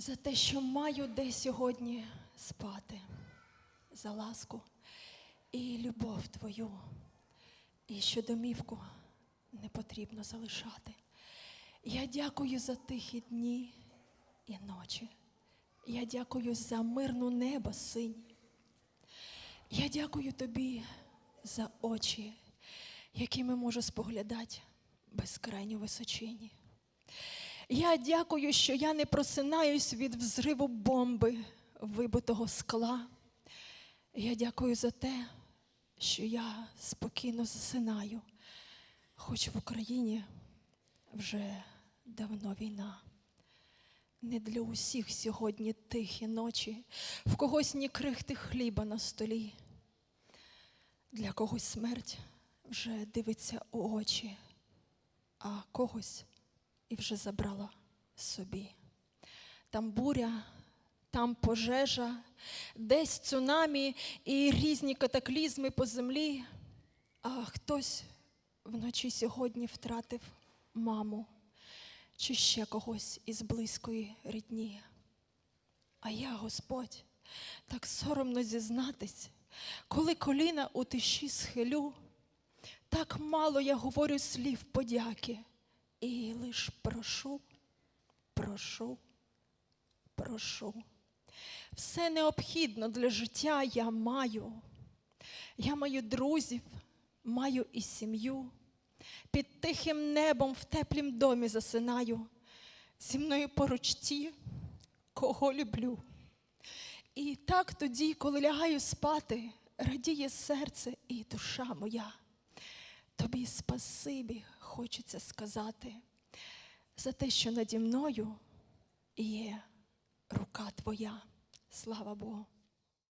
за те, що маю де сьогодні спати, за ласку і любов твою, і що домівку не потрібно залишати. Я дякую за тихі дні і ночі. Я дякую за мирну небо синь. Я дякую тобі за очі, якими можу споглядати безкрайню височині. Я дякую, що я не просинаюсь від взриву бомби, вибитого скла. Я дякую за те, що я спокійно засинаю, хоч в Україні вже давно війна. Не для усіх сьогодні тихі ночі, в когось ні крихти хліба на столі. Для когось смерть вже дивиться у очі, а когось і вже забрала собі. Там буря, там пожежа, десь цунамі і різні катаклізми по землі. А хтось вночі сьогодні втратив маму чи ще когось із близької рідні. А я, Господь, так соромно зізнатись, коли коліна у тиші схилю, так мало я говорю слів подяки, і лиш прошу, прошу, прошу. Все необхідно для життя я маю. Я маю друзів, маю і сім'ю. Під тихим небом в теплім домі засинаю. Зі мною поруч ті, кого люблю. І так тоді, коли лягаю спати, радіє серце і душа моя. Тобі спасибі хочеться сказати за те, що наді мною є рука твоя. Слава Богу.